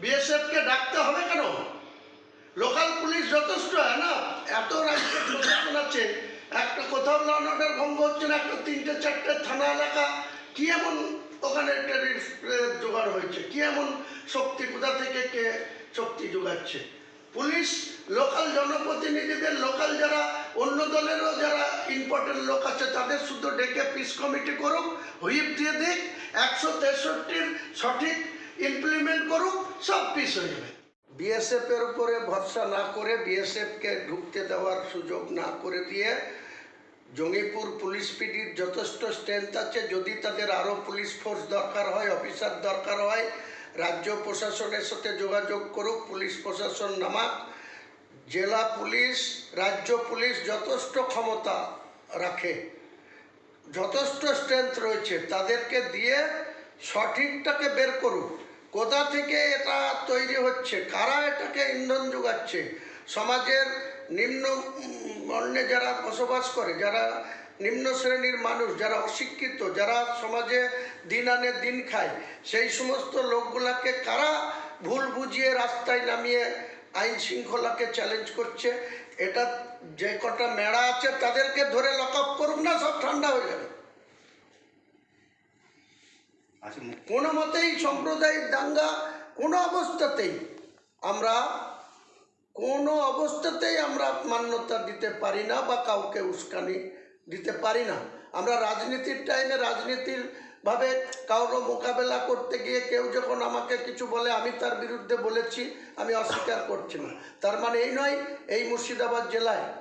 বিএসএফকে ডাকতে হবে কেন? লোকাল পুলিশ যথেষ্ট, হয় না? এত রাজ্যের প্রশাসন আছে, একটা কোথাও ল অর্ডার ভঙ্গ হচ্ছে না, একটা তিনটে, চারটে থানা এলাকা, কি এমন ওখানে টেরিস জোগাড় হয়েছে? কি এমন শক্তি, কোথা থেকে কে শক্তি যোগাচ্ছে পুলিশ লোকাল জনপ্রতিনিধিদের লোকাল যারা, অন্য দলেরও যারা ইম্পর্টেন্ট লোক আছে, তাদের শুধু ডেকে পিস কমিটি করুক হুইপ দিয়ে দিক, একশো তেষট্টির সঠিক ইমপ্লিমেন্ট করুক সব পিস হয়ে যাবে। বিএসএফ এর উপরে ভরসা না করে বিএসএফকে ঢুকতে দেওয়ার সুযোগ না করে দিয়ে জঙ্গিপুর পুলিশ পিডির যথেষ্ট স্ট্রেংথ আছে। যদি তাদের আরও পুলিশ ফোর্স দরকার হয় অফিসার দরকার হয়, রাজ্য প্রশাসনের সাথে যোগাযোগ করুক, পুলিশ প্রশাসন নামাক। জেলা পুলিশ, রাজ্য পুলিশ যথেষ্ট ক্ষমতা রাখে। যথেষ্ট স্ট্রেংথ রয়েছে। তাদেরকে দিয়ে সঠিকটাকে বের করুক। কোথা থেকে এটা তৈরি হচ্ছে? কারা এটাকে ইন্ধন যোগাচ্ছে? সমাজের নিম্ন বর্ণে যারা বসবাস করে, যারা নিম্ন শ্রেণির মানুষ, যারা অশিক্ষিত, যারা সমাজে দিন আনে দিন খায়, সেই সমস্ত লোকগুলাকে কারা ভুল বুঝিয়ে রাস্তায় নামিয়ে আইন শৃঙ্খলাকে চ্যালেঞ্জ করছে? এটা যে কটা মেড়া আছে, তাদেরকে ধরে লক আপ করুক না, সব ঠান্ডা হয়ে যাবে। মু- কোনো মতেই সম্প্রদায়ের দাঙ্গা কোনো অবস্থাতেই আমরা কোনো অবস্থাতেই আমরা মান্যতা দিতে পারি না বা কাউকে উস্কানি দিতে পারি না। আমরা রাজনীতির টাইমে রাজনীতির ভাবে কারও মোকাবেলা করতে গিয়ে কেউ যখন আমাকে কিছু বলে, আমি তার বিরুদ্ধে বলেছি, আমি অস্বীকার করছি না। তার মানে এই নয়, এই মুর্শিদাবাদ জেলায়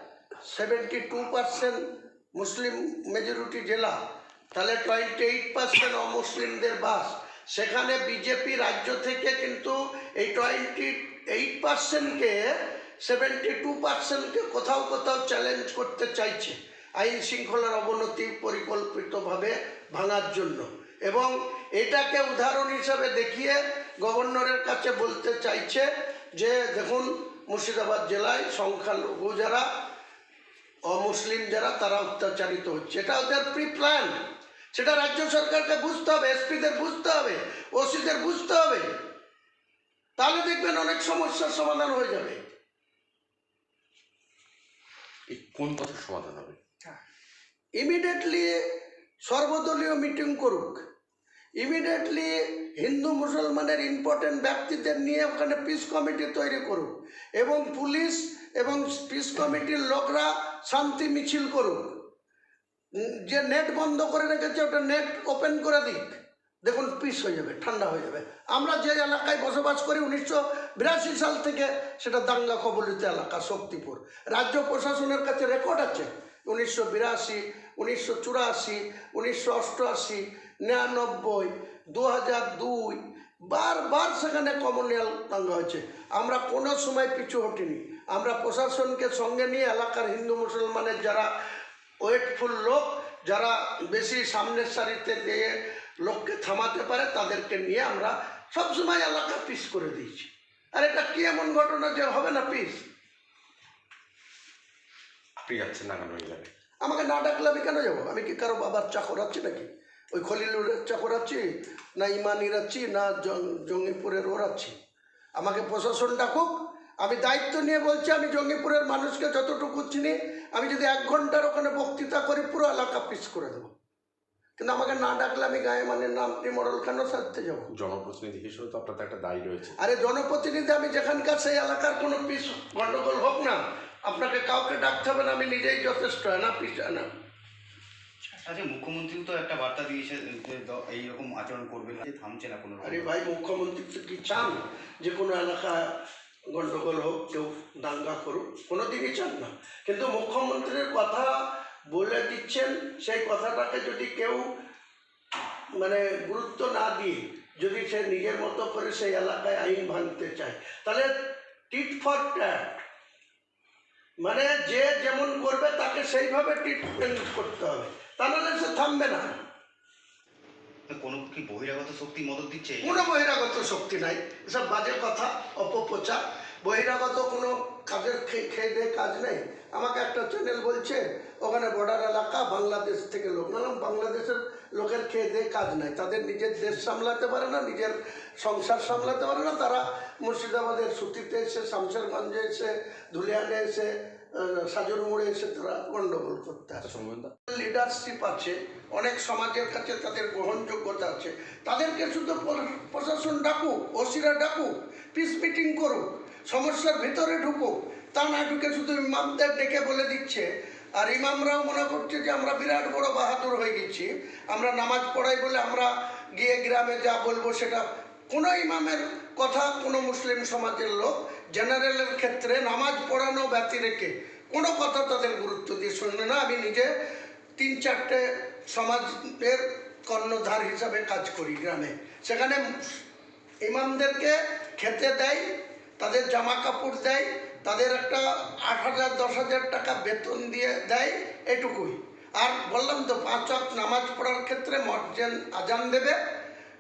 seventy two percent Muslim majority জেলা তাহলে টোয়েন্টি এইট পার্সেন্ট অমুসলিমদের বাস। সেখানে বিজেপি রাজ্য থেকে কিন্তু এই টোয়েন্টি এইট পার্সেন্টকে সেভেন্টি টু পার্সেন্টকে কোথাও কোথাও চ্যালেঞ্জ করতে চাইছে। আইন শৃঙ্খলার অবনতি পরিকল্পিতভাবে ভাঙার জন্য। এবং এটাকে উদাহরণ হিসাবে দেখিয়ে গভর্নরের কাছে বলতে চাইছে যে, দেখুন, মুর্শিদাবাদ জেলায় সংখ্যালঘু যারা অমুসলিম যারা তারা অত্যাচারিত হচ্ছে। এটা ওদের প্রি প্ল্যান সেটা রাজ্য সরকারকে বুঝতে হবে এসপিদের বুঝতে হবে ওসিদের বুঝতে হবে। তাহলে দেখবেন অনেক সমস্যার সমাধান হয়ে যাবে। কোন পথের সমাধান হবে? ইমিডিয়েটলি সর্বদলীয় মিটিং করুক। ইমিডিয়েটলি হিন্দু মুসলমানের ইম্পর্টেন্ট ব্যক্তিদের নিয়ে ওখানে পিস কমিটি তৈরি করুক। এবং পুলিশ এবং পিস কমিটির লোকরা শান্তি মিছিল করুক। যে নেট বন্ধ করে রেখেছে, ওটা নেট ওপেন করে দিক। দেখুন পিস হয়ে যাবে, ঠান্ডা হয়ে যাবে। আমরা যে এলাকায় বসবাস করি, উনিশশো বিরাশি সাল থেকে সেটা দাঙ্গা কবলিত এলাকা, শক্তিপুর। রাজ্য প্রশাসনের কাছে রেকর্ড আছে। উনিশশো বিরাশি, উনিশশো চুরাশি, উনিশশো অষ্টআশি, নিরানব্বই দু হাজার দুই, বারবার সেখানে কমনিয়াল দাঙ্গা হয়েছে। আমরা কোনো সময় পিছু হটিনি। আমরা প্রশাসনকে সঙ্গে নিয়ে এলাকার হিন্দু মুসলমানের যারা ওয়েটফুল লোক যারা বেশি সামনের সারিতে দিয়ে লোককে থামাতে পারে তাদেরকে নিয়ে আমরা সবসময় এলাকা পিস করে দিয়েছি। আর এটা কি এমন ঘটনা যে হবে না পিস আপনি যাচ্ছেন না কেন আমাকে না ডাকলে আমি কেন যাব? আমি কি কারও বাবার চাকর আছি নাকি? ওই খলিলুরের চাকর আছি? না ইমানির আছি? না জঙ্গিপুরের ওর আছি? আমাকে প্রশাসন ডাকুক আমি দায়িত্ব নিয়ে বলছি আমি জঙ্গিপুরের মানুষকে যতটুকু চিনি আমি যদি এক ঘণ্টার ওখানে বক্তৃতা করি পুরো এলাকা পিস করে দেবো। কিন্তু আমাকে না ডাকলে আমি গায়ে মানে নাম মরল কেন? সারতে যাব। জনপ্রতিনিধি হিসেবে তো আপনার একটা দায়ী রয়েছে। আরে জনপ্রতিনিধি আমি যেখানকার সেই এলাকার কোনো পিস গন্ডগোল হোক না আপনাকে কাউকে ডাকতে হবে না আমি নিজেই যথেষ্ট হয় না পিস হয় না আচ্ছা মুখ্যমন্ত্রীও তো একটা বার্তা দিয়েছে এইরকম আচরণ করবে না থামছে না কোনো আরে ভাই মুখ্যমন্ত্রী তো কি চান? যে কোনো এলাকা গন্ডগোল হোক, কেউ দাঙ্গা করুক কোনো দিনই চান না। কিন্তু মুখ্যমন্ত্রীর কথা বলে দিচ্ছেন, সেই কথাটাকে যদি কেউ মানে গুরুত্ব না দিয়ে যদি সে নিজের মতো করে সেই এলাকায় আইন ভাঙতে চায়, তাহলে টিট ফর ট্যাট। মানে যে যেমন করবে, তাকে সেইভাবে ট্রিটমেন্ট করতে হবে। তা নাহলে সে থামবে না। কোনো কি বহিরাগত শক্তি মদত দিচ্ছে? কোনো বহিরাগত শক্তি নাই। এসব বাজে কথা, অপপ্রচার। বহিরাগত কোনো কাজের খেয়ে দিয়ে কাজ নেই। আমাকে একটা চ্যানেল বলছে, ওখানে বর্ডার এলাকা, বাংলাদেশ থেকে লোক। বললাম বাংলাদেশের লোকের খেয়ে দিয়ে কাজ নাই। তাদের নিজের দেশ সামলাতে পারে না, নিজের সংসার সামলাতে পারে না। তারা মুর্শিদাবাদের সুতিতে এসে, শামশেরগঞ্জে এসে, ধুলিয়ানে এসে সাজুর মোড়ে এসে তারা গন্ডগোল করতে আসে। সৌমেনদা লিডারশিপ আছে অনেক সমাজের কাছে তাদের গ্রহণযোগ্যতা আছে। তাদেরকে শুধু প্রশাসন ডাকুক ওসিরা ডাকুক পিস মিটিং করুক সমস্যার ভিতরে ঢুকুক তা না ঢুকে শুধু ইমামদের ডেকে বলে দিচ্ছে। আর ইমামরাও মনে করছে যে আমরা বিরাট বড় বাহাদুর হয়ে গেছি। আমরা নামাজ পড়াই বলে আমরা গিয়ে গ্রামে যা বলব সেটা কোনো ইমামের কথা কোনো মুসলিম সমাজের লোক জেনারেলের ক্ষেত্রে নামাজ পড়ানো ব্যতি রেখে কোনো কথা তাদের গুরুত্ব দিয়ে শুনবে না। আমি নিজে তিন চারটে সমাজের কর্ণধার হিসাবে কাজ করি গ্রামে। সেখানে ইমামদেরকে খেতে দেয়, তাদের জামা কাপড় দেয়, তাদের একটা আট হাজার, দশ হাজার টাকা বেতন দিয়ে দেয়, এটুকুই। আর বললাম তো, পাঁচ নামাজ পড়ার ক্ষেত্রে মর্জেন আজান দেবে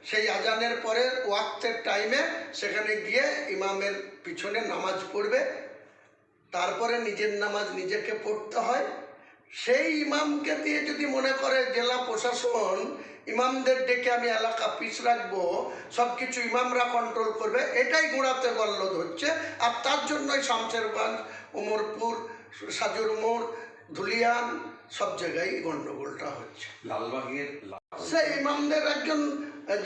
সেই আজানের পরে ওয়াক্তের টাইমে সেখানে গিয়ে ইমামের পিছনে নামাজ পড়বে। তারপরে নিজের নামাজ নিজেকে পড়তে হয়। সেই ইমামকে দিয়ে যদি মনে করে জেলা প্রশাসন ইমামদের ডেকে আমি এলাকা পিস রাখব সব কিছু ইমামরা কন্ট্রোল করবে এটাই গোড়াতে গল্লদ হচ্ছে। আর তার জন্যই শামশেরগঞ্জ উমরপুর সাজুর মোড় ধুলিয়ান সব জায়গায় গন্ডগোলটা হচ্ছে। লালবাগের সেই ইমামদের একজন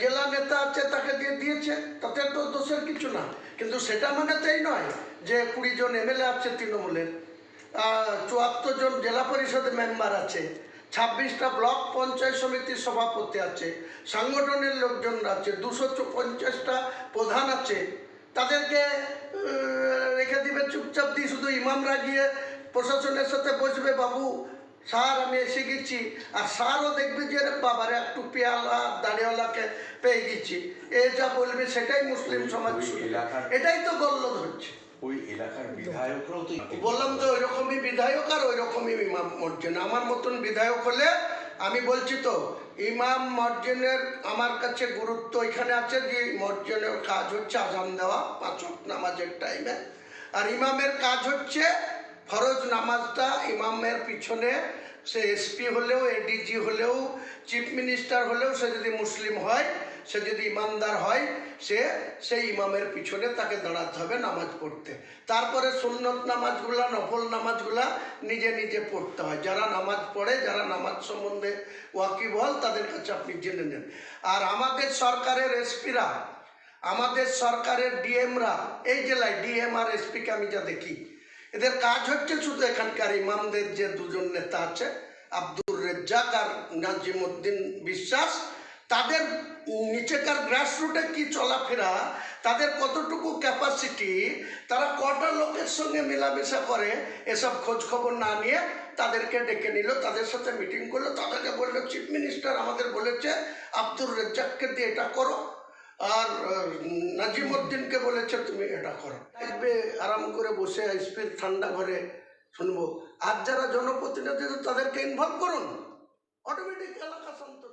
জেলা নেতা আছে, তাকে দিয়ে দিয়েছে, তাতে তো দোষের কিছু না। কিন্তু সেটা মানে তাই নয় যে কুড়ি জন এমএলএ আছে তৃণমূলের চুয়াত্তর জন জেলা পরিষদ মেম্বার আছে, ছাব্বিশটা ব্লক পঞ্চায়েত সমিতির সভাপতি আছে, সাংগঠনের লোকজন আছে, দুশো পঞ্চাশটা প্রধান আছে। তাদেরকে রেখে দিবে, চুপচাপ দিয়ে শুধু ইমামরা গিয়ে প্রশাসনের সাথে স্যার আমি এসে গেছি আর সারও দেখবে যে বাবারে একটু পেয়ালা দাড়িওয়ালাকে পেয়ে গেছি। এ যা বলবে সেটাই মুসলিম সমাজ এটাই তো গল্ল ধরছে ওই এলাকার বিধায়করাও তো বললাম তো ওই রকমই বিধায়ক আর ওই রকমই ইমাম মর্জেন। আমার মতন বিধায়ক হলে আমি বলছি তো ইমাম মর্জেনের আমার কাছে গুরুত্ব এখানে আছে যে মর্জেনের কাজ হচ্ছে আজান দেওয়া পাঁচ নামাজের টাইমে। আর ইমামের কাজ হচ্ছে ফরজ নামাজটা ইমামের পিছনে সে এসপি হলেও এডিজি হলেও চিফ মিনিস্টার হলেও সে যদি মুসলিম হয়, সে যদি ইমানদার হয়, সে সেই ইমামের পিছনে তাকে দাঁড়াতে হবে নামাজ পড়তে। তারপরে সুন্নত নামাজগুলা, নফল নামাজগুলা নিজে নিজে পড়তে হয়। যারা নামাজ পড়ে, যারা নামাজ সম্বন্ধে ওয়াকিবহল তাদের কাছে আপনি জেনে নেন। আর আমাদের সরকারের এসপিরা আমাদের সরকারের ডিএমরা এই জেলায় ডিএম আর এসপিকে আমি যা দেখি এদের কাজ হচ্ছে শুধু এখানকার ইমামদের যে দুজন নেতা আছে, আব্দুর রেজ্জাক আর নাজিমুদ্দিন বিশ্বাস, তাদের নিচেকার গ্রাসরুটে কি চলাফেরা, তাদের কতটুকু ক্যাপাসিটি তারা কটা লোকের সঙ্গে মেলামেশা করে, এসব খোঁজ খবর না নিয়ে তাদেরকে ডেকে নিল, তাদের সাথে মিটিং করল, তাদেরকে বলল চিফ মিনিস্টার আমাদের বলেছে, আব্দুর রেজ্জাককে দিয়ে এটা করো। আর নাজিমুদ্দিনকে বলেছে, তুমি এটা করো। থাকবে, আরাম করে বসে আসবে ঠান্ডা ঘরে শুনব। আর যারা জনপ্রতিনিধি, তাদেরকে ইনভলভ করুন। অটোমেটিক এলাকা শান্ত